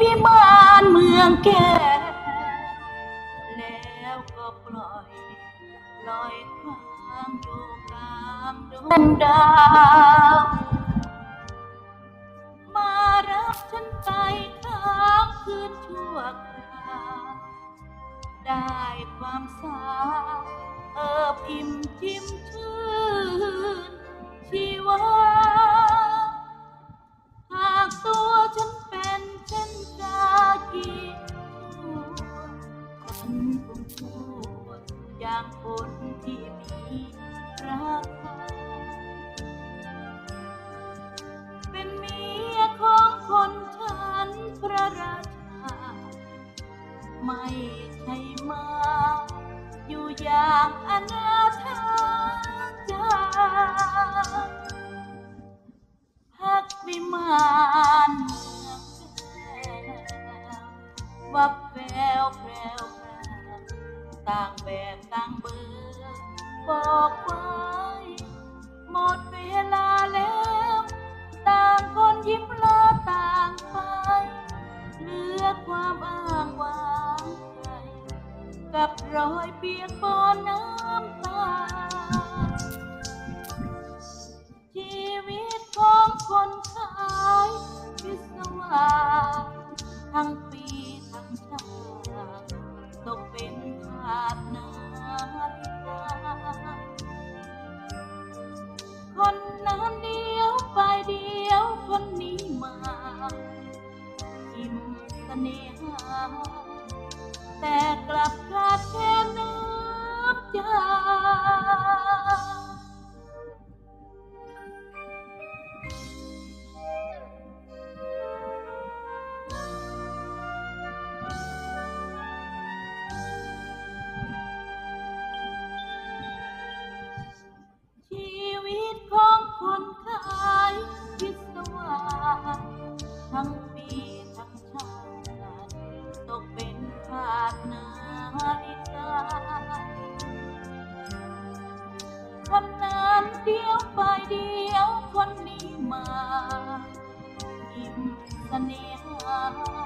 วิมานเมืองแก้วแล้วก็ปล่อยลอยควางอยู่กลางดวงดาว มารับฉันไปค้างคืนชั่วคราวได้ความสาวเอิบอิ่มจิ้ม ฉันคงชั่วอย่างคนที่มีราคา เป็นเมียของคนฉันพระราชา ไม่ใช่มา อยู่อย่างอนาถาจาพักวิมานเมืองแก้ววับแววแพรวว ต่างแบบต่างเบอร์บอกไว้หมดเวลาแล้ว ต่างคนยิ้มลาต่างไปเหลือความอ้างว้างใจกับรอยเปียกปอนน้ำตา ชีวิตของคนขายวิศวะทั้ง สน่หาแต่กลับขาดแค่น้ำใจชีวิตของคนขายวิศวะทั้งปีทั้ง เสน่หา